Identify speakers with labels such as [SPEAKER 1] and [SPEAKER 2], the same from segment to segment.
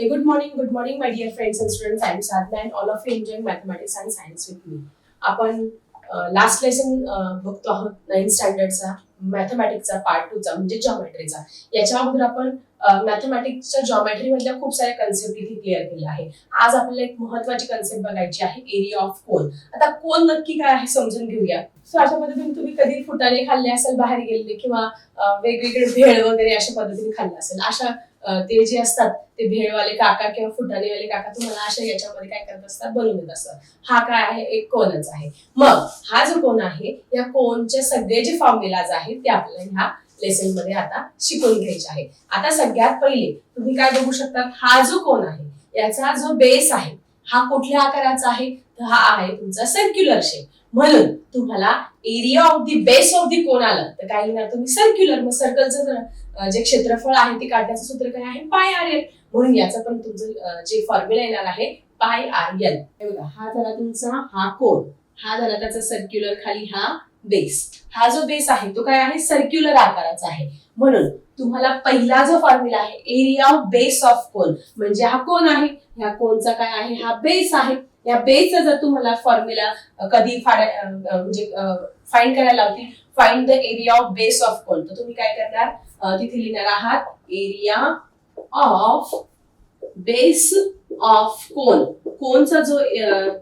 [SPEAKER 1] Hey, good morning, good morning, my dear friends and students. I'm Sadhna and all of you enjoying mathematics and science with me. आपण last lesson बघतो आहोत ninth स्टँडर्डचा मॅथमॅटिक्सचा part टूचा म्हणजे जॉमेट्रीचा याच्या अगोदर आपण मॅथमॅटिक्सच्या geometry मधल्या खूप साऱ्या कन्सेप्ट इथे क्लिअर केल्या आहे आज आपल्याला एक महत्वाची कन्सेप्ट बघायची आहे एरिया ऑफ कोन आता कोन नक्की काय आहे समजून घेऊया सो अशा पद्धतीने तुम्ही कधी फुटाने खाल्ले असेल बाहेर गेलेले किंवा वेगवेगळे भेळ वगैरे अशा पद्धतीने खाल्ले असेल अशा ते जे असतात ते भेळवाले काका किंवा फुटाणेवाले काका तुम्हाला अशा याच्यामध्ये काय करत असतात बनवून देत असतात. हा काय आहे? एक कोनच आहे. मग हा जो कोन आहे या कोनचे सगळे जे फॉर्म्युलाज आहेत ते आपल्याला ह्या लेसनमध्ये आता शिकून घ्यायचे आहे. आता सगळ्यात पहिले तुम्ही काय बघू शकता हा जो कोन आहे याचा जो बेस आहे हा कुठल्या आकाराचा आहे? तर हा आहे तुमचा सर्क्युलर शेप म्हणून तुम्हाला area of the base of the cone आलं. तर काय लिहिणार तुम्ही? सर्क्युलर मग सर्कलचं जे क्षेत्रफळ आहे ते काढण्याचं सूत्र काय आहे? पाय आर एल म्हणून याचं पण तुमचं जे फॉर्म्युला येणार आहे पाय आर एल हे बघा हा झाला तुमचा हा कोण हा झाला त्याचा सर्क्युलर खाली हा बेस हा जो बेस आहे तो काय आहे? सर्क्युलर आकाराचा आहे. म्हणून तुम्हाला पहिला जो फॉर्म्युला आहे area of base of cone म्हणजे हा कोण आहे. ह्या कोनचा काय आहे? हा बेस आहे. या बेसचा जर तुम्हाला फॉर्म्युला कधी म्हणजे फाइंड करायला लावतील find the area of base of cone तर तुम्ही काय करणार? तिथे लिहिणार आहात area of base of cone कोनचा जो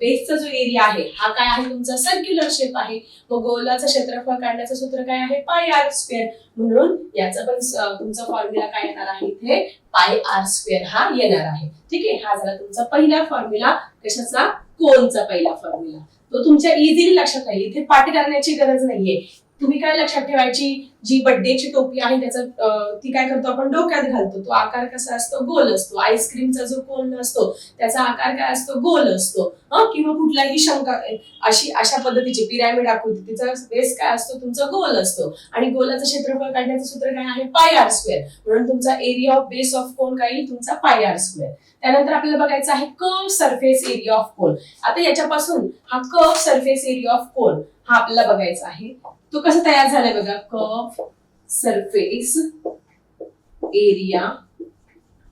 [SPEAKER 1] बेसचा जो एरिया आहे हा काय आहे तुमचा सर्क्युलर शेप आहे? मग गोलाचं क्षेत्रफळ काढण्याचं सूत्र काय आहे? पाय आर स्क्वेअर म्हणून याचा पण तुमचा फॉर्म्युला काय येणार आहे इथे? पाय आर स्क्वेअर हा येणार आहे. ठीक आहे? हा झाला तुमचा पहिला फॉर्म्युला कशाचा? कोनचा पहिला फॉर्म्युला तो तुमच्या इझिली लक्षात राहील. इथे पाठी करण्याची गरज नाहीये. तुम्ही काय लक्षात ठेवायची? जी बड्डेची टोपी आहे त्याचा ती काय करतो आपण? डोक्यात घालतो. तो आकार कसा असतो? गोल असतो. आईस्क्रीमचा जो कोन असतो त्याचा आकार काय असतो? गोल असतो. किंवा कुठलाही शंका अशी अशा पद्धतीची पिरॅमिड आकृती तिचा बेस काय असतो? तुमचा गोल असतो. आणि गोलाचं क्षेत्रफळ काढण्याचं सूत्र काय आहे? पाय आर स्क्वेअर म्हणून तुमचा area of base of cone काय येईल? तुमचा पाय आर स्क्वेअर त्यानंतर आपल्याला बघायचं आहे curve surface area of cone. आता याच्यापासून हा curve surface area of cone हा आपल्याला बघायचा आहे. तो कसा तयार झालाय बघा? Curve surface area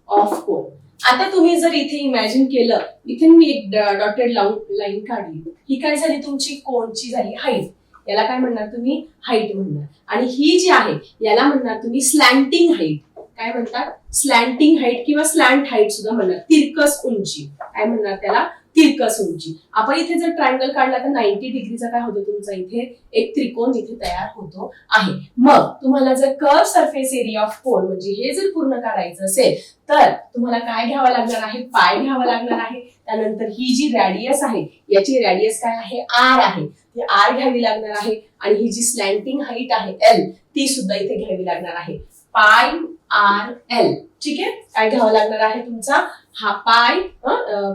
[SPEAKER 1] of cone आता तुम्ही जर इथे इमॅजिन केलं इथे मी एक डॉटेड लाईन काढली. ही काय झाली तुमची? कोणची झाली हाईट याला काय म्हणणार तुम्ही? हाईट म्हणणार. आणि ही जी आहे याला म्हणणार तुम्ही स्लॅन्टिंग हाईट काय म्हणतात? स्लॅन्टिंग हाईट किंवा स्लॅन्ट हाईट सुद्धा म्हणणार तिरकस उंची. काय म्हणणार त्याला? तिरकस उंची. आपण इथे जर ट्रायंगल काढला तर नाईन्टी डिग्रीचा काय होतो तुमचा इथे? एक त्रिकोण इथे तयार होतो आहे. मग तुम्हाला जर curve surface area of cone म्हणजे हे जर पूर्ण काढायचं असेल तर तुम्हाला काय घ्यावं लागणार आहे? पाय घ्यावं लागणार आहे. त्यानंतर ही जी रॅडियस आहे याची रॅडियस काय आहे? आर आहे. ती आर घ्यावी लागणार आहे. आणि ही जी स्लॅन्टिंग हाईट आहे एल ती सुद्धा इथे घ्यावी लागणार आहे. पाय आर एल ठीक आहे? काय घ्यावं लागणार आहे तुमचा? हा पाय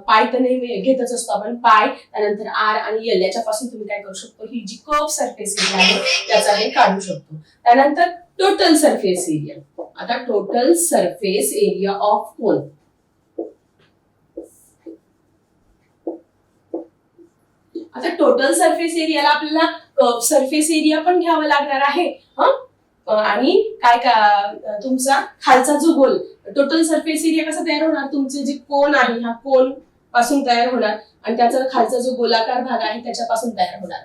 [SPEAKER 1] पाय तर नेहमी घेतच असतो आपण. पाय त्यानंतर आर आणि एल याच्यापासून तुम्ही काय करू शकतो? ही जी कर्व सरफेस एरिया आहे त्याचा हे काढू शकतो. त्यानंतर टोटल सरफेस एरिया आता total surface area of cone आता टोटल सरफेस एरियाला आपल्याला कर्व सरफेस एरिया पण घ्यावा लागणार आहे हा? आणि काय का तुमचा खालचा जो गोल टोटल सरफेस एरिया कसा तयार होणार? तुमचे जे कोन आहे हा कोनपासून तयार होणार आणि त्याचा खालचा जो गोलाकार भाग आहे त्याच्यापासून तयार होणार.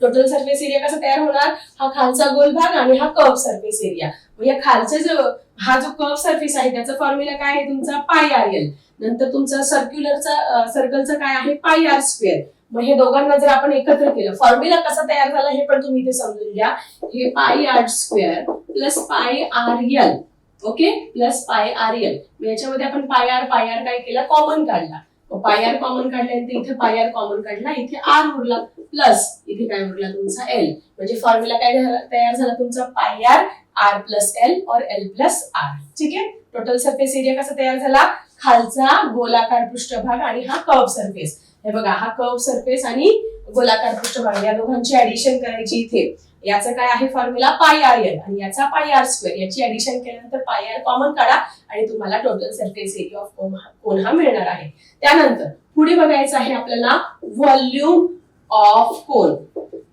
[SPEAKER 1] टोटल सर्फेस एरिया कसा तयार होणार? हा खालचा गोल भाग आणि हा कर्व सर्फेस एरिया या खालचा जो हा जो कर्व सर्फेस आहे त्याचा फॉर्म्युला काय आहे? तुमचा पाय आर एल नंतर तुमचा सर्क्युलरचा सर्कलचा काय आहे? पाय आर स्क्वेअर मग हे दोघांना जर आपण एकत्र केलं फॉर्म्युला कसा तयार झाला हे पण तुम्ही इथे समजून घ्या. हे pi R square plus pi R L okay plus pi R L याच्यामध्ये आपण पाय आर पाय आर काय केला? कॉमन काढला. पाय आर कॉमन काढल्यानंतर इथे पाय आर कॉमन काढला इथे आर उरला प्लस इथे काय उरला तुमचा? एल म्हणजे फॉर्म्युला काय तयार झाला तुमचा? Pi R R plus L or L plus R ठीक आहे? टोटल सरफेस एरिया कसा तयार झाला? खालचा गोलाकार पृष्ठभाग आणि हा कर्व सरफेस हे बघा हा कर्व सरफेस आणि गोलाकार पृष्ठभाग या दोघांची ऍडिशन करायची इथे. याचं काय आहे फॉर्म्युला पाय आर एल आणि याचा पाय आर स्क्वेअर याची ऍडिशन केल्यानंतर पाय आर कॉमन काढा आणि तुम्हाला total surface area of cone cone हा मिळणार आहे. त्यानंतर पुढे बघायचं आहे आपल्याला व्हॉल्यूम ऑफ कोन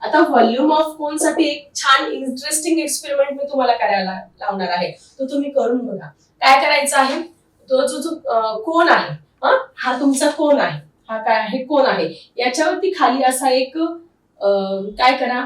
[SPEAKER 1] आता व्हॉल्यूम ऑफ कोनसाठी एक छान इंटरेस्टिंग एक्सपेरिमेंट मी तुम्हाला करायला लावणार आहे. तो तुम्ही करून बघा. काय करायचं आहे? तो जो जो कोन कोण आहे हा? हा तुमचा कोण आहे. हा काय आहे? कोण आहे? याच्यावरती खाली असा एक काय करा?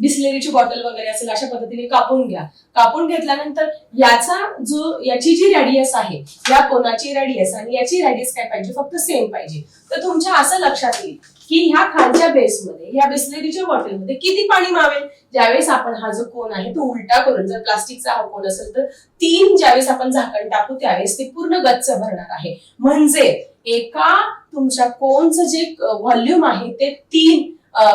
[SPEAKER 1] बिस्लेरीची बॉटल वगैरे असेल अशा पद्धतीने कापून घ्या. कापून घेतल्यानंतर याचा जो याची जी रॅडियस आहे या कोणाची रॅडियस आणि याची रॅडियस काय पाहिजे? फक्त सेम पाहिजे. तर तुमच्या असं लक्षात येईल की ह्या खालच्या बेसमध्ये ह्या बिस्लेरीच्या बॉटलमध्ये किती पाणी मावेल? ज्यावेळेस आपण हा जो कोण आहे तो उलटा करून जर प्लास्टिकचा हा कोण असेल तर तीन ज्यावेळेस आपण झाकण टाकू त्यावेळेस ते पूर्ण गच्च भरणार आहे. म्हणजे एका तुमच्या कोणचं जे व्हॉल्यूम आहे ते तीन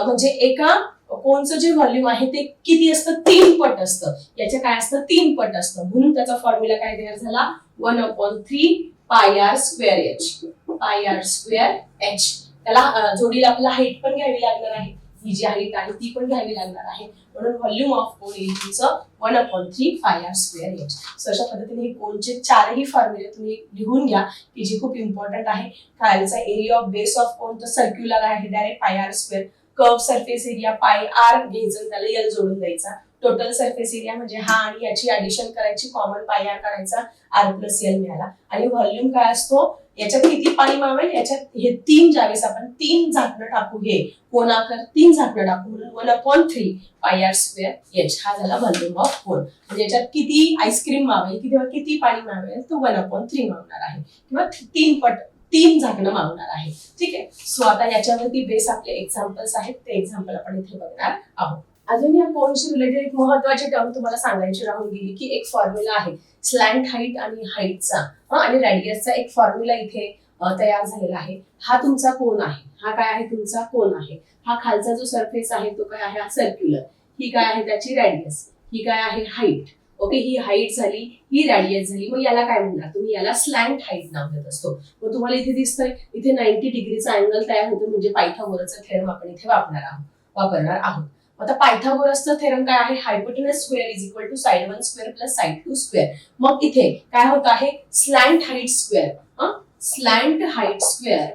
[SPEAKER 1] म्हणजे एका कोणचं जे व्हॉल्यूम आहे ते किती असतं? तीन पट असतं. याचे काय असतं? तीन पट असतं. म्हणून त्याचा फॉर्म्युला काय तयार झाला? One upon three pi R square H. Pi R square H. त्याला जोडीला आपल्याला हाईट पण घ्यावी लागणार आहे. ही जी हाईट आहे ती पण घ्यावी लागणार आहे. म्हणून व्हॉल्यूम ऑफ कोण येईल तुमचं one upon three pi R square H so अशा पद्धतीने हे कोणचे चारही फॉर्म्युले तुम्ही लिहून घ्या की जी खूप इम्पॉर्टंट आहे. खालचा एरिया ऑफ बेस ऑफ कोण तर सर्क्युलर आहे direct pi R square curve surface area pi R घ्यायचं त्याला यल जोडून द्यायचा. टोटल सरफेस एरिया म्हणजे हा आणि याची ऍडिशन करायची कॉमन पाय आर करायचा आर प्लस एल मिळाला. आणि व्हॉल्यूम काय असतो? याच्यात किती पाणी मावेल? याच्यात हे तीन ज्यावेळेस आपण तीन झाकणं टाकू. हे कोणाकर तीन झाकणं टाकू. म्हणून one upon three pi R square. H हा झाला व्हॉल्यूम ऑफ कोण म्हणजे याच्यात किती आईस्क्रीम मावेल किंवा किती पाणी मावेल तो वन अपॉन थ्री मावणार आहे. किंवा तीन पट तीन झाकणं मागणार आहे. ठीक आहे? सो आता याच्यावरती बेस आपले एक्झाम्पल्स आहेत. ते एक्झाम्पल आपण इथे बघणार आहोत. अजून या कोनशी रिलेटेड एक महत्वाची टर्म तुम्हाला सांगायची राहून गेली की एक फॉर्म्युला आहे. स्लँट हाईट आणि हाईटचा आणि रॅडियसचा एक फॉर्म्युला इथे तयार झालेला आहे. हा तुमचा कोन आहे. हा काय आहे? तुमचा कोन आहे. हा खालचा जो सरफेस आहे तो काय आहे? हा सर्क्युलर ही काय आहे? त्याची रॅडियस ही काय आहे? हाईट ओके ही हाईट झाली ही रॅडियस झाली. मग याला काय म्हणणार? तुम्ही याला स्लँट हाईट नाव देत असतो. मग तुम्हाला इथे दिसतंय इथे नाईन्टी डिग्रीचा अँगल तयार होतो म्हणजे पायथागोरसचा थेरम आपण इथे वापरणार आहोत. वापरणार आहोत. आता पायथागोरसचं थेरम काय आहे? Hypotenuse square is equal to side one square plus side two square मग इथे काय होत आहे? Slant height square slant height square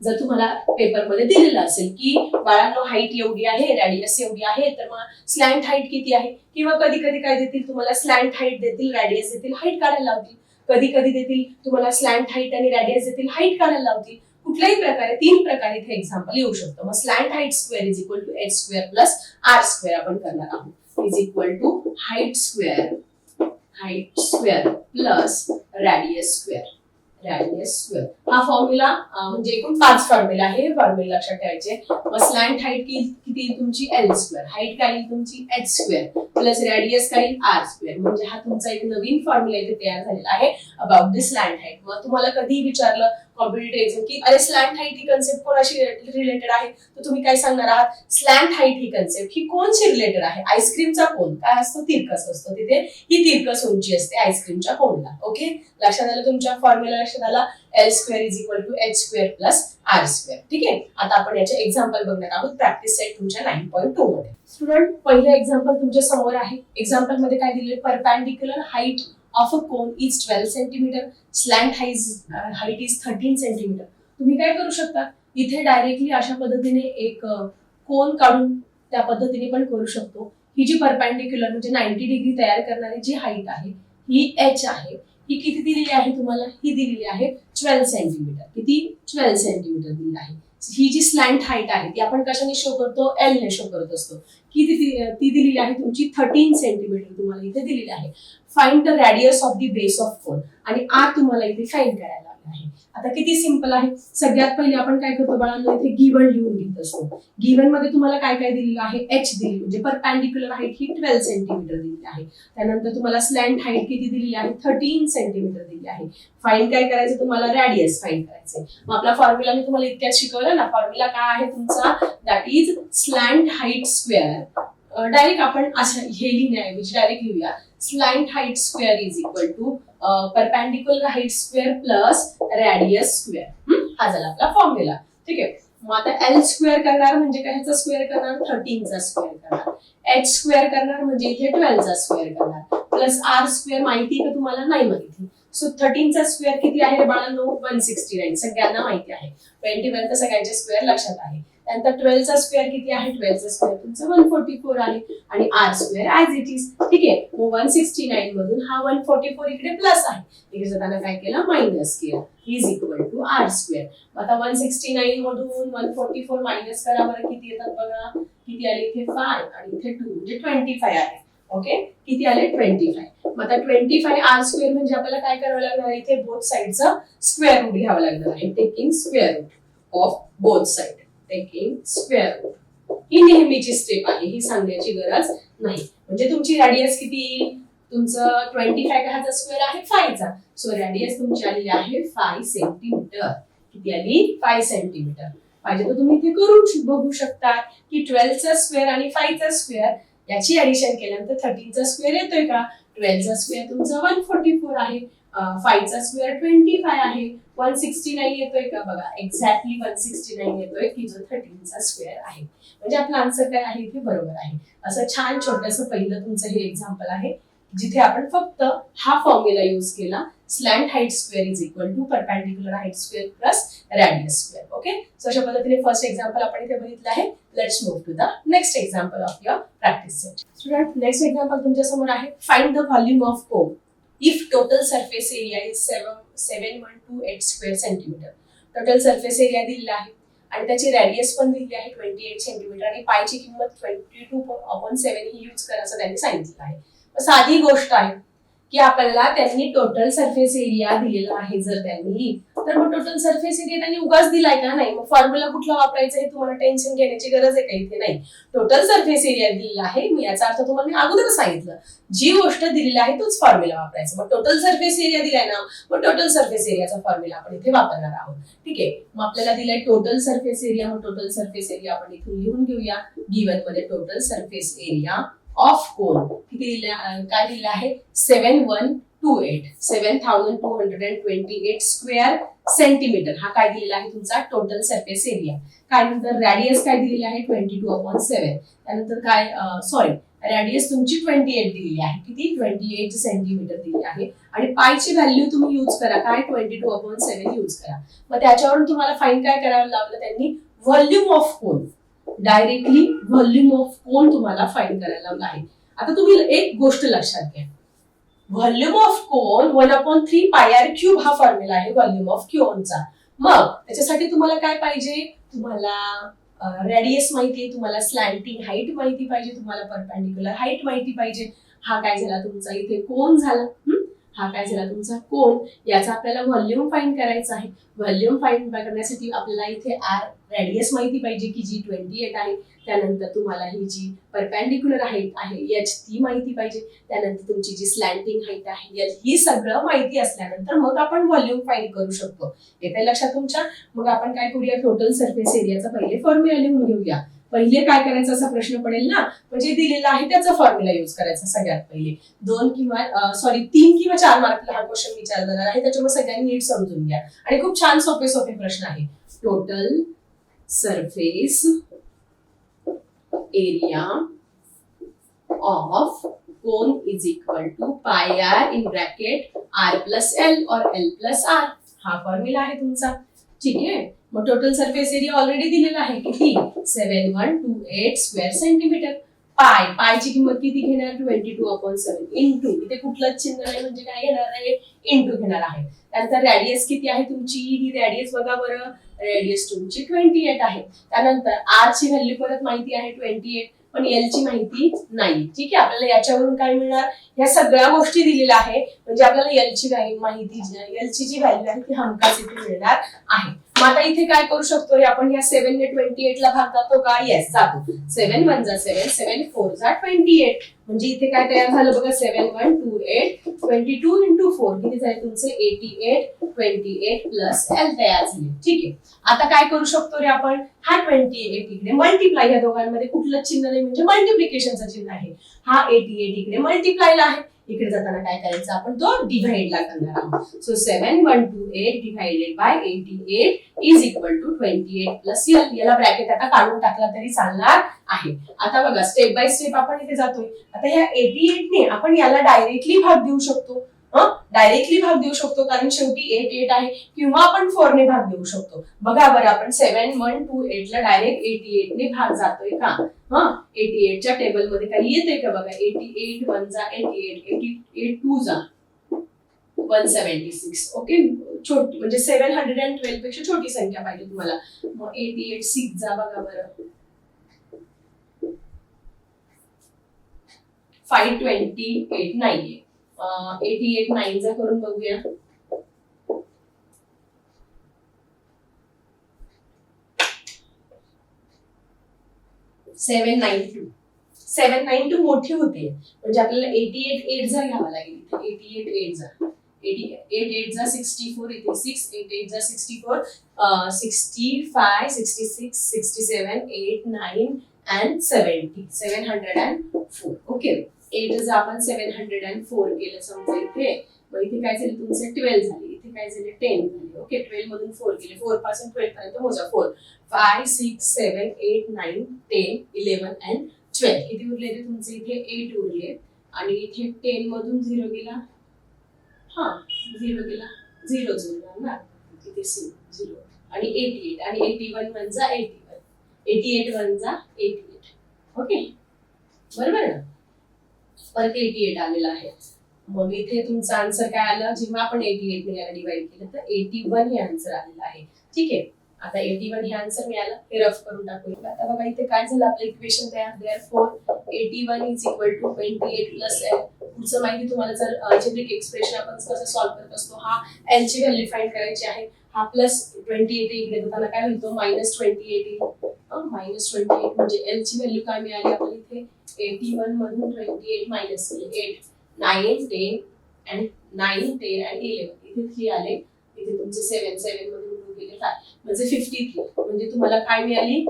[SPEAKER 1] जर तुम्हाला पेपरमध्ये दिलेलं असेल की बाळांनो हाईट एवढी आहे रॅडियस एवढी आहे तर मग स्लँट हाईट किती आहे? किंवा कधी कधी काय देतील? तुम्हाला स्लँट हाईट देतील रॅडियस देतील हाईट काढायला लावतील. कधी कधी देतील? तुम्हाला स्लँट हाईट आणि रॅडियस देतील हाईट काढायला लावतील. कुठल्याही प्रकारे तीन प्रकारे इथे एक्झाम्पल येऊ शकतो. मग slant height square is equal to H square plus R square आपण करणार आहोत. Is equal to height square height square plus radius square radius square हा फॉर्म्युला म्हणजे एकूण पाच फॉर्म्युला आहे. हे फॉर्म्युला लक्षात ठेवायचे. मग स्लॅन्ट हाईट किती येईल तुमची? एल स्क्वेअर हाईट काय येईल तुमची? एच स्क्वेअर प्लस रॅडियस काय येईल आर स्क्वेअर म्हणजे हा तुमचा एक नवीन फॉर्म्युला इथे तयार झालेला आहे अबाउट दिस स्लँट हाईट मग तुम्हाला कधी विचारलं कॉम्पिटेटिव्ह एक्झाम की अरे स्लँट हाईट ही कन्सेप्ट कोणाशी रिलेटेड आहे? तर तुम्ही काय सांगणार आहात? स्लँट हाईट ही कन्सेप्ट ही कोणशी रिलेटेड आहे? आईस्क्रीमचा कोण? काय असतो? तिरकस असतो तिथे. ही तिरकस उंची असते आईस्क्रीमच्या कोणला. ओके लक्षात आलं तुमच्या फॉर्म्युला लक्षात आला? L square is equal to H square plus R square ठीक आहे? आता आपण याचे एक्झाम्पल बघणार आहोत. प्रॅक्टिस सेट तुमच्या नाईन पॉईंट टू मध्ये. स्टुडंट पहिलं एक्झाम्पल तुमच्यासमोर आहे. एक्झाम्पलमध्ये काय दिले perpendicular height of a cone is twelve centimetre slant height height is thirteen centimetre तुम्ही काय करू शकता? इथे डायरेक्टली अशा पद्धतीने एक uh, कोन काढून त्या पद्धतीने पण करू शकतो. ही जी परपॅन्डिक्युलर म्हणजे नाईन्टी डिग्री तयार करणारी जी हाईट आहे ही एच आहे. ही किती दिलेली आहे तुम्हाला? ही दिलेली आहे ट्वेल्व सेंटीमीटर किती? ट्वेल्व सेंटीमीटर दिली आहे. ही जी स्लँट हाईट आहे ती आपण कशाने शो करतो? एल ने शो करत असतो. की ती ती दिलेली आहे तुमची थर्टीन सेंटीमीटर तुम्हाला इथे दिलेली आहे. Find the radius of the base of cone आणि आर तुम्हाला इथे साईन करायला लागला आहे. आता किती सिंपल आहे. सगळ्यात पहिले आपण काय करतो बाळांना इथे गिवन लिहून घेत असतो. गिवनमध्ये तुम्हाला काय काय दिलेलं आहे? एच दिली म्हणजे परपॅन्डिक्युलर हाईट ही ट्वेल्व सेंटीमीटर दिलेली आहे. त्यानंतर तुम्हाला स्लँड हाईट किती दिलेली आहे? थर्टीन सेंटीमीटर दिली आहे. फाईन काय करायचं? तुम्हाला रॅडियस फाईन करायचंय मग आपला फॉर्म्युला मी तुम्हाला इतक्यात शिकवलं ना. फॉर्म्युला काय आहे तुमचा? That is slant height square direct आपण असं हे लिहिण्याऐवजी डायरेक्ट लिहूया. Slant height square is equal to perpendicular height square plus radius square हा? झाला आपला फॉर्म्युला ठीक आहे. मग आता एल स्क्वेअर करणार म्हणजे काय? ह्याचा स्क्वेअर करणार थर्टीनचा स्क्वेअर करणार. एच स्क्वेअर करणार म्हणजे इथे ट्वेल्वचा स्क्वेअर करणार. प्लस आर स्क्वेअर माहिती का तुम्हाला? नाही माहिती. सो थर्टीनचा स्क्वेअर किती आहे? रे बाळांनो वन सिक्स्टी नाईन सगळ्यांना माहिती आहे. ट्वेंटी वन तर सगळ्यांचे स्क्वेअर लक्षात आहे. त्यानंतर ट्वेल्वचा स्क्वेअर किती आहे? ट्वेल्वचा स्क्वेअर तुमचा वन फोर्टी फोर आहे. आणि R square as it is ठीक आहे? मग वन सिक्स्टी नाईन मधून हा वन फोर्टी फोर इकडे प्लस आहे. इकडे जाताना काय केलं? मायनस केलं. Is equal to R square आता वन सिक्स्टी नाईन मधून वन फोर्टी फोर मायनस करा बरं. किती येतात बघा? किती आले इथे फाय आणि इथे टू म्हणजे ट्वेंटी फाय आहे. ओके किती आले? ट्वेंटी फाय मग आता ट्वेंटी फाय आर स्क्वेअर म्हणजे आपल्याला काय करावं लागणार? इथे बोथ साईडचं स्क्वेअर रूट घ्यावं लागणार आहे. Taking square root of both side taking square root ही नेहमीची स्टेप आहे. ही सांगण्याची गरज नाही. म्हणजे तुमची रॅडियस किती येईल? तुमचं ट्वेंटी फाय ह्याचा स्क्वेअर आहे फायचा सो रॅडियस तुमची आलेली आहे फाय सेंटीमीटर किती आली? फाय सेंटीमीटर पाहिजे तर तुम्ही इथे करून बघू शकता की ट्वेल्थचा स्क्वेअर आणि फायचा स्क्वेअर याची ऍडिशन केल्यानंतर थर्टीनचा स्क्वेअर येतोय का? ट्वेल्थचा स्क्वेअर तुमचा वन फोर्टी फोर आहे. फायचा स्क्वेअर ट्वेंटी फाय आहे. वन सिक्स्टी नाईन येतोय का? बघा एक्झॅक्टली वन सिक्स्टी नाईन येतोय की जो थर्टीनचा स्क्वेअर आहे. म्हणजे आपला आन्सर काय आहे? ते बरोबर आहे. असं छान छोटस पहिलं तुमचं हे एक्झाम्पल आहे. जिथे आपण फक्त हा फॉर्म्युला यूज केला slant height square is equal to perpendicular height square plus radius square okay so अशा पद्धतीने फर्स्ट एक्झाम्पल आपण इथे बघितलं आहे. Let's move to the next example of your practice set student next example तुमच्यासमोर आहे. Find the volume of cone if total surface area is seven seven one two eight square centimetre total area दिलेला आहे. आणि त्याची radius पण दिलेली आहे twenty eight centimetre आणि पायची किंमत ट्वेंटी टू अपॉन सेवन ही यूज करा असं त्यांनी सांगितलं आहे. साधी गोष्ट आहे की आपल्याला त्यांनी टोटल सरफेस एरिया दिलेला आहे जर त्यांनी तर मग टोटल सरफेस एरिया त्यांनी उगाच दिलाय का? नाही. मग फॉर्म्युला कुठला वापरायचा हे तुम्हाला टेन्शन घेण्याची गरज आहे का इथे? नाही. टोटल सरफेस एरिया दिलेला आहे. मी याचा अर्थ तुम्हाला मी अगोदर सांगितलं. जी गोष्ट दिलेली आहे तोच फॉर्म्युला वापरायचा. मग टोटल सरफेस एरिया दिलाय ना मग टोटल सरफेस एरियाचा फॉर्म्युला आपण इथे वापरणार आहोत. ठीक आहे? मग आपल्याला दिलाय टोटल सरफेस एरिया मग टोटल सरफेस एरिया आपण इथून लिहून घेऊया. गिवनमध्ये total surface area of cone किती दिले काय दिलं आहे? Seven one two eight seven thousand two hundred and twenty eight square centimetre हा काय दिलेला आहे तुमचा? टोटल सरफेस एरिया काय नंतर रॅडियस काय दिलेली आहे? ट्वेंटी टू अपॉन सेवन त्यानंतर काय सॉरी रॅडियस तुमची ट्वेंटी एट दिलेली आहे. किती? ट्वेंटी एट सेंटीमीटर दिली आहे. आणि पायची व्हॅल्यू तुम्ही यूज करा. काय? Twenty two upon seven use करा. मग त्याच्यावरून तुम्हाला फाईन काय करावं लागलं त्यांनी? Volume of cone directly volume of cone तुम्हाला फाईन करायला लावलं आहे. आता तुम्ही एक गोष्ट लक्षात घ्या. Volume of cone one upon three pi R cube हा फॉर्म्युला आहे व्हॉल्यूम ऑफ क्योनचा मग त्याच्यासाठी तुम्हाला काय पाहिजे? तुम्हाला रेडियस माहिती आहे तुम्हाला स्लॅन्टिंग हाईट माहिती पाहिजे तुम्हाला परपॅन्डिक्युलर हाईट माहिती पाहिजे. हा काय झाला तुमचा? इथे कोन झाला. हा? काय झाला तुमचा? कोन याचा आपल्याला व्हॉल्यूम फाईन करायचा आहे. व्हॉल्यूम फाईन करण्यासाठी आपल्याला इथे आर रेडियस माहिती पाहिजे की जी ट्वेंटी एट आहे. त्यानंतर तुम्हाला ही जी परपॅन्डिक्युलर हाईट आहे याची ती माहिती पाहिजे. त्यानंतर तुमची जी स्लॅन्टिंग हाईट आहे ही सगळं माहिती असल्यानंतर मग आपण व्हॉल्यूम फाईल करू शकतो. येते लक्षात तुमच्या. मग आपण काय करूया? टोटल सर्फेस एरियाचा पहिले फॉर्म्युला लिहून घेऊया. पहिले काय करायचं असा प्रश्न पडेल ना? म्हणजे दिलेला आहे त्याचा फॉर्म्युला युज करायचा सगळ्यात पहिले. दोन किंवा सॉरी तीन किंवा चार मार्कला हा क्वेश्चन विचारला जाणार आहे. त्याच्यामुळे सगळ्यांनी नीट समजून घ्या. आणि खूप छान सोपे सोपे प्रश्न आहे total surface area of cone is equal to pi R in bracket R plus L or L plus R हा फॉर्म्युला आहे तुमचा. ठीक आहे? मग टोटल सरफेस एरिया ऑलरेडी दिलेला आहे किती seven one two eight square centimetre pi पायची किंमत किती घेणार? Twenty two upon seven into इथे कुठलंच चिन्ह नाही म्हणजे काय घेणार आहे? इंटू घेणार आहे. त्यानंतर रॅडियस किती आहे तुमची? ही रॅडियस बघा बरं. रेडियस तुमची ट्वेंटी एट आहे. त्यानंतर आर ची व्हॅल्यू परत माहिती आहे ट्वेंटी एट पण एल ची माहिती नाही. ठीक आहे? आपल्याला याच्यावरून काय मिळणार? या सगळ्या गोष्टी दिलेल्या आहे. म्हणजे आपल्याला एल ची माहिती एल ची जी व्हॅल्यू आहे ती हमखास इथे मिळणार आहे. मग आता इथे काय करू शकतो रे आपण या सेव्हन ने ट्वेंटी एट ला भाग जातो का? येस जातो. सेव्हन वन जा सेव्हन सेव्हन फोर जा ट्वेंटी एट म्हणजे इथे काय तयार झालं बघा? Seven one two eight twenty two into four किती झाले तुमचे? Eighty eight twenty eight plus L तयार झाले. ठीक आहे. आता काय करू शकतो रे आपण? हा ट्वेंटी एट इकडे मल्टिप्लाय या दोघांमध्ये कुठलं चिन्ह नाही म्हणजे मल्टिप्लिकेशनचं चिन्ह आहे. हा एटी एट इकडे मल्टिप्लायला आहे. इकडे जाताना काय करायचं? आपण तो डिव्हाइडला करणार आहोत. So seven one two eight divided by eighty eight is equal to twenty eight plus L याला ब्रॅकेट आता काढून टाकला तरी चालणार आहे. आता बघा स्टेप बाय स्टेप आपण इथे जातोय. आता या एटी एटने आपण याला डायरेक्टली भाग देऊ शकतो. डायरेक्टली भाग देऊ शकतो कारण शेवटी एट एट आहे किंवा आपण फोरने भाग देऊ शकतो. बघा बरं आपण सेव्हन वन टू एटला डायरेक्ट एटी एटने भाग जातोय का? हा? एटी एटच्या टेबलमध्ये काही येते का बघा? एटी एट वन जा eighty eight eighty eight two जा. वन सेव्हन्टी सिक्स ओके छोटी म्हणजे सेव्हन हंड्रेड अँड ट्वेल्वपेक्षा छोटी संख्या पाहिजे तुम्हाला. मग एटी एट सिक्स जा बघा बरं. फाईव्ह ट्वेंटी एट नाहीये. एटी एट नाईन चा करून बघूया. Seven nine two seven nine two मोठी होते. म्हणजे आपल्याला एटी एट एट जा घ्यावा लागेल इथे. एटी एट एट जा एटी एट एट जा सिक्स्टी फोर इथे. सिक्स एट एट जा sixty four sixty five sixty six sixty seven eight nine and seventy seven hundred and four okay eight आपण seven hundred and four केलं. समजा इथे. मग इथे काय झाले? तुमचे ट्वेल्व झाले. इथे काय झाले? टेन झाले. ओके ट्वेल्व मधून फोर केले. फोरपासून ट्वेल्व पर्यंत मोजा. Four five six seven eight nine ten eleven and twelve किती उरले ते? तुमचे इथे एट उरले. आणि इथे टेन मधून झिरो गेला? हा झिरो गेला. झिरो झिरो ना? इथे सी झिरो आणि एटी एट आणि एटी वन वन जा eighty one eighty eight one जा एटी एट ओके बरोबर ना? परत एटी एट आलेला आहे. मग इथे तुमचा आन्सर काय आलं? जेव्हा आपण एटी एट ने याला डिवाइड केलं तर एटी वन हे आन्सर आलेलं आहे. ठीक आहे? आता एटी वन हे आन्सर मिळालं. हे रफ करून टाकूया. आता बघा इथे काय झालं? आपलं इक्वेशन तयार. There four eighty one is equal to twenty eight plus L पुढचं माहिती तुम्हाला जर अल्जेब्रिक एक्सप्रेशन आपण कसं सॉल्व्ह करत असतो हा एल ची व्हॅल्यू फाईंड करायची आहे. हा प्लस ट्वेंटी एट इकडे देताना काय होईल तो मायनस ट्वेंटी एट येईल मायनस ट्वेंटी एट म्हणजे एल ची व्हॅल्यू काय मिळाली आपल्याला? इथे एटी वन मधून ट्वेंटी एट मायनस केले eight nine ten and nine ten and eleven इथे थ्री आले. इथे तुमचे सेवन सेवन मधून टू गेले फाय म्हणजे फिफ्टी थ्री म्हणजे तुम्हाला काय मिळाली?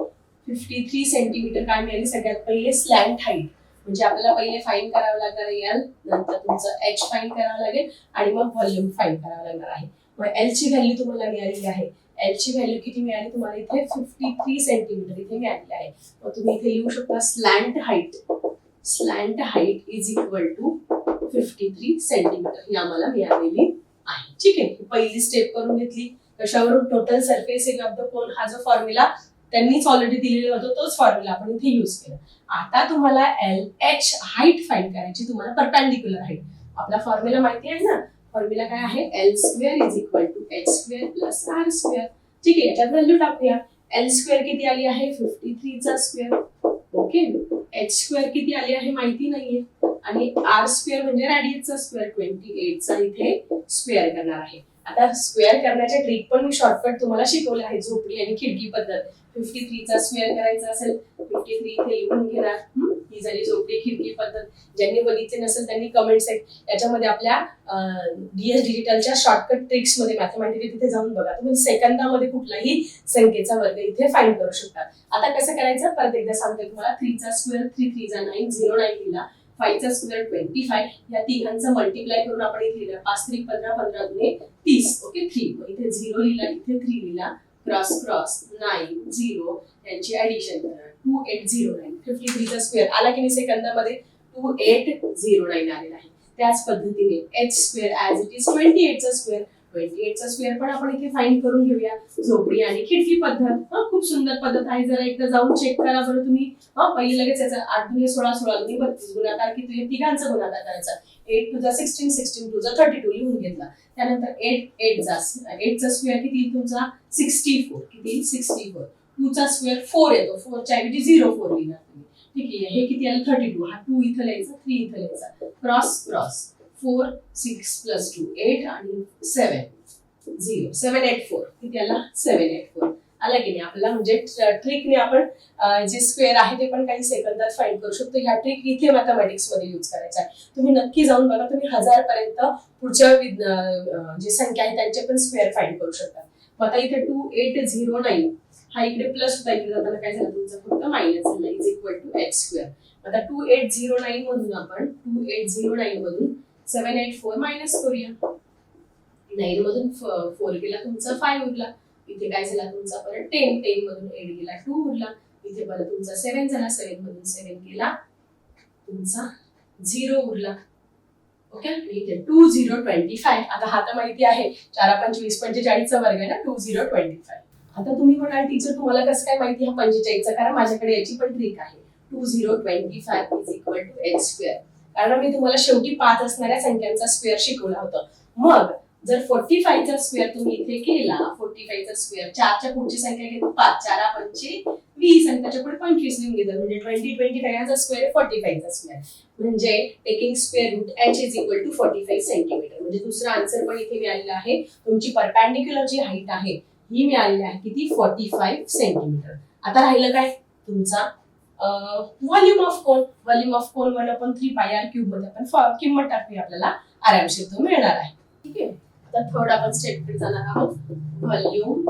[SPEAKER 1] फिफ्टी थ्री सेंटीमीटर काय मिळाली? सगळ्यात पहिले स्लॅन्ट हाईट म्हणजे आपल्याला पहिले फाईन करावं लागणार आहे नंतर तुमचं एच फाईन करावं लागेल. आणि मग व्हॉल्यूम फाईन करावं लागणार आहे. मग एल ची व्हॅल्यू तुम्हाला मिळालेली आहे. एल ची व्हॅल्यू किती मिळाली? तुम्हाला इथे फिफ्टी थ्री सेंटीमीटर इथे मिळालेली आहे. मग तुम्ही इथे लिहू शकता slant height slant height is equal to fifty three centimetre ही आम्हाला मिळालेली आहे. ठीक आहे? पहिली स्टेप करून घेतली. कशावरून? Total surface area of the cone हा जो फॉर्म्युला त्यांनीच ऑलरेडी दिलेला होता तोच फॉर्म्युला आपण इथे युज केला. आता तुम्हाला एल एच हाईट फाईंड करायची तुम्हाला परपॅन्डिक्युलर हाईट आपला फॉर्म्युला माहिती आहे ना? फॉर्म्युला काय आहे? L square is equal to H square plus R square ठीक आहे याच्यात व्हॅल्यू टाकूया. एल स्क्वेअर किती आली आहे? फिफ्टी थ्रीचा स्क्वेअर ओके एच स्क्वेअर किती आली आहे माहिती नाहीये. आणि आर स्क्वेअर म्हणजे रॅडियसचा स्क्वेअर ट्वेंटी एटचा इथे स्क्वेअर करणार आहे. आता स्क्वेअर करण्याच्या ट्रिक पण मी शॉर्टकट तुम्हाला शिकवलं आहे झोपडी आणि खिडकी पद्धत. फिफ्टी थ्रीचा स्क्वेअर करायचा असेल फिफ्टी थ्री इथे लिहून घेणार. ही? झाली झोपडी खिडकी पद्धत. ज्यांनी बघितले नसेल त्यांनी कमेंट सेक याच्यामध्ये आपल्या डीएस डिजिटलच्या शॉर्टकट ट्रिक्समध्ये मॅथमॅटिकली तिथे जाऊन बघा. तुम्ही सेकंदामध्ये कुठलाही संख्येचा वर्ग इथे फाईंड करू शकता. आता कसं करायचं? परत एकदा सांगते तुम्हाला. थ्रीचा स्क्वेअर थ्री थ्रीचा नाईन झिरो नाईन लिहिला. फाईव्हचा स्क्वेअर ट्वेंटी फाय या तिघांचं मल्टिप्लाय करून आपण इथे लिहिलं. पाच थ्री पंधरा पंधरा दुने तीस. ओके थ्री इथे झिरो लिहिला इथे थ्री लिहिला. क्रॉस क्रॉस नाईन झिरो यांची ऍडिशन करा. Two eight zero nine fifty थ्रीचा square आला की नाही सेकंदामध्ये? टू एट झिरो नाईन आलेला आहे. त्याच पद्धतीने H square as it is twenty एटचा square twenty एटचा स्क्वेअर पण आपण इथे फाईन करून घेऊया. झोपडी आणि खिडकी पद्धत. खूप सुंदर पद्धत आहे. जरा एकदा जाऊन चेक करा बरं तुम्ही. पहिले लगेच याचा आठ दुने सोळा सोळा दुने बत्तीस गुणाकार किती तिघांचा गुणाकार करायचा. एट टू जा सिक्स्टीन सिक्स्टीन टू जा थर्टी टू लिहून घेतला. त्यानंतर एट एट जा एटचा स्क्वेअर किती? तुमचा सिक्स्टी फोर किती? सिक्स्टी फोर टूचा स्क्वेअर फोर येतो. फोरच्या ऐवजी झिरो फोर लिहिणार तुम्ही. ठीक आहे हे किती आलं? थर्टी टू हा टू इथं लिहायचा थ्री इथं लिहायचा. Cross cross four six plus two eight आणि seven. Zero seven eight four. किती आला सेवन एट फोर. आला की नाही? आपल्याला म्हणजे ट्रिकने आपण जे स्क्वेअर आहे ते पण काही सेकंदात फाईंड करू शकतो. ह्या ट्रिक इथे मॅथमॅटिक्समध्ये यूज करायचा आहे. तुम्ही नक्की जाऊन बघा तुम्ही हजार पर्यंत पुढच्या जे संख्या आहे त्यांचे पण स्क्वेअर फाईंड करू शकता. मग आता इथे टू एट झिरो नाईन हा इकडे प्लस होता इकडे जाताना काय झालं? तुमचं फक्त मायनस झाला. Is equal to H square आता टू एट झिरो नाईन मधून आपण टू एट झिरो नाईन मधून सेवन एट फोर मायनस करूया. नाईन मधून फोर गेला तुमचा फाईव्ह उरला. इथे काय झाला तुमचा परत टेन टेन मधून एट गेला टू उरला. इथे परत तुमचा सेवन झाला सेवन मधून सेवन गेला तुमचा झिरो उरला. ओके इथे टू झिरो ट्वेंटी फाय आता हा तर माहिती आहे. चार पंचवीस पंचेचाळीसचा वर्ग आहे ना? टू झिरो ट्वेंटी फाय आता तुम्ही म्हणाल टीचर तुम्हाला कसं काय माहिती हा पंचेचाळीसचा? कारण माझ्याकडे याची पण ट्रिक आहे. Two zero twenty five is equal to H square कारण मी तुम्हाला शेवटी पाच असणाऱ्या संख्यांचा स्क्वेअर शिकवला होता. मग जर फोर्टी फायचा स्क्वेअर तुम्ही इथे केला फोर्टी फायचा स्क्वेअर चारच्या पुढची संख्या घेतो पाच चारा पंचे वीस आणि त्याच्या पुढे पंचवीस लिहून घेतो. म्हणजे ट्वेंटी ट्वेंटी फायव्हचा स्क्वेअर फोर्टी फायचा स्क्वेअर म्हणजे taking square root H is equal to forty five centimetre म्हणजे दुसरा आन्सर पण इथे मिळालेला आहे. तुमची परपॅन्डिक्युलर जी हाईट आहे ही मिळालेली आहे किती? फोर्टी फाईव्ह सेंटीमीटर आता राहिलं काय? तुमचा volume of cone volume of cone one आपण थ्री पाय आर क्यूबमध्ये आपण किंमत टाकली आपल्याला. आरामशीर तो मिळणार आहे. ठीक आहे? तर थर्ड आपण स्टेटमेंट जाणार आहोत. व्हॉल्यूम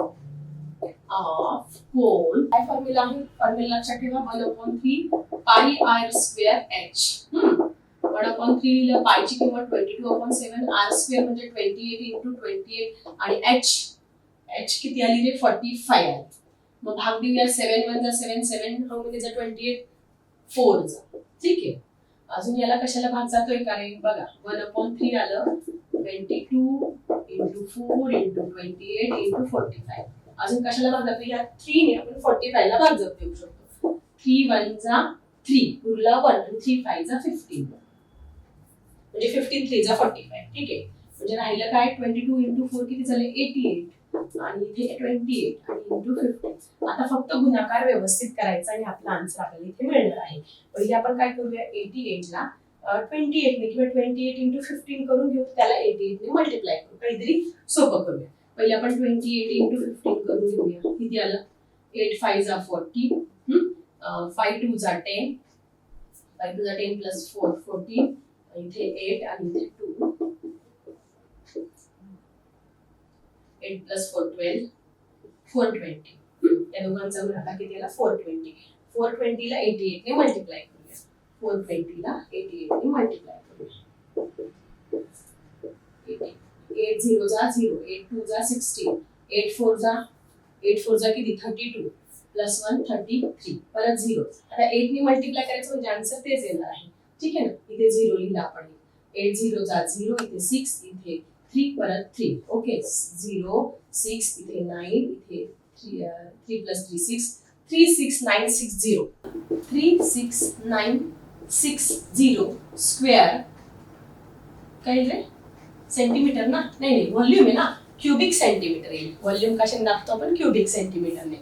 [SPEAKER 1] ऑफ कोन काय फॉर्म्युला आहे? फॉर्म्युला लक्षात ठेवा. One upon three pi R square H one upon three लिहिलं पायची किंमत twenty two upon seven R square म्हणजे twenty eight into twenty eight आणि एच एच किती आली रे? फॉर्टी फाय आली मग भाग देऊया सेवन वन जा सेवन सेवन हाऊ मध्ये जा ट्वेंटी एट फोर जा. ठीक आहे? अजून याला कशाला भाग जातोय कारण बघा वन अपॉन थ्री आलं twenty two into four into twenty eight into forty five अजून कशाला भाग जातो या थ्रीने आपण फोर्टी फायला भाग जात देऊ शकतो. थ्री वन जा थ्री उरला वन आणि थ्री फाय जा फिफ्टीन म्हणजे फिफ्टीन थ्री जा फोर्टी फाय ठीक आहे? म्हणजे राहिलं काय? ट्वेंटी टू इंटू फोर किती झाले? एटी एट आणि इथे ट्वेंटी एट आणि इंटू फिफ्टीन आता फक्त गुणाकार व्यवस्थित करायचा आणि आपला आन्सर आपल्याला इथे मिळणार आहे. पहिले आपण काय करूया? एटी एटला ट्वेंटी एटने किंवा ट्वेंटी एट इंटू फिफ्टीन करून घेऊ. त्याला एटी एटने मल्टिप्लाय करू. काहीतरी सोपं करूया. पहिले आपण ट्वेंटी एट इंटू फिफ्टीन करून घेऊया. किती आलं? एट फाय जा फोर्टी फाय टू जा टेन फाय टू जा टेन प्लस फोर फोर्टीन इथे एट आणि इथे two eight plus four twelve four twenty त्या दोघांचा गुणाकार किती आला फोर ट्वेंटी फोर ट्वेंटीला एटी एटने मल्टिप्लाय करूया. फोर ट्वेंटीला एटी एटने मल्टिप्लाय करूया. एट झिरो जा झिरो एट टू जा सिक्स्टीन एट फोर जा एट फोर जा किती? Thirty two plus one thirty three परत झिरो आता एटने मल्टिप्लाय करायचं म्हणजे आन्सर तेच येणार आहे. ठीक आहे ना? इथे झिरो लिहिला आपण. एट झिरो जा झिरो इथे सिक्स इथे थ्री परत थ्री. ओके झिरो सिक्स इथे नाईन इथे three three plus three six three six nine six zero three six nine six zero square काय रे? सेंटीमीटर ना? नाही नाही व्हॉल्यूम आहे ना? क्युबिक सेंटीमीटर येईल व्हॉल्यूम कशाने दाखतो आपण? Cubic सेंटीमीटरने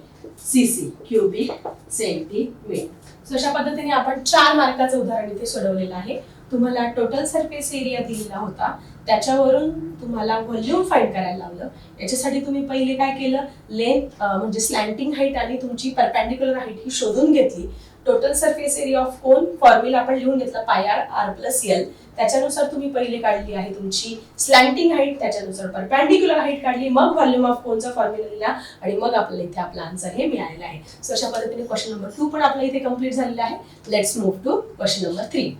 [SPEAKER 1] C C cubic centimetre so अशा पद्धतीने आपण चार मार्काचं उदाहरण इथे सोडवलेलं आहे. तुम्हाला टोटल सरफेस एरिया दिलेला होता. त्याच्यावरून तुम्हाला व्हॉल्यूम फाईंड करायला लावलं. याच्यासाठी तुम्ही पहिले काय केलं? लेंथ म्हणजे स्लॅन्टिंग हाईट आणि तुमची परपॅन्डिक्युलर हाईट ही शोधून घेतली. Total surface area of cone formula आपण लिहून घेतला पाय आर आर प्लस एल. त्याच्यानुसार तुम्ही पहिले काढली आहे तुमची स्लॅन्टिंग हाईट त्याच्यानुसार परपॅन्डिक्युलर हाईट काढली मग व्हॉल्यूम ऑफ कोनचा फॉर्म्युला लिहिला आणि मग आपल्याला इथे आपला आन्सर हे मिळालेला आहे. सो अशा पद्धतीने क्वेश्चन नंबर टू पण आपला इथे कंप्लीट झालेला आहे. Let's move to question number three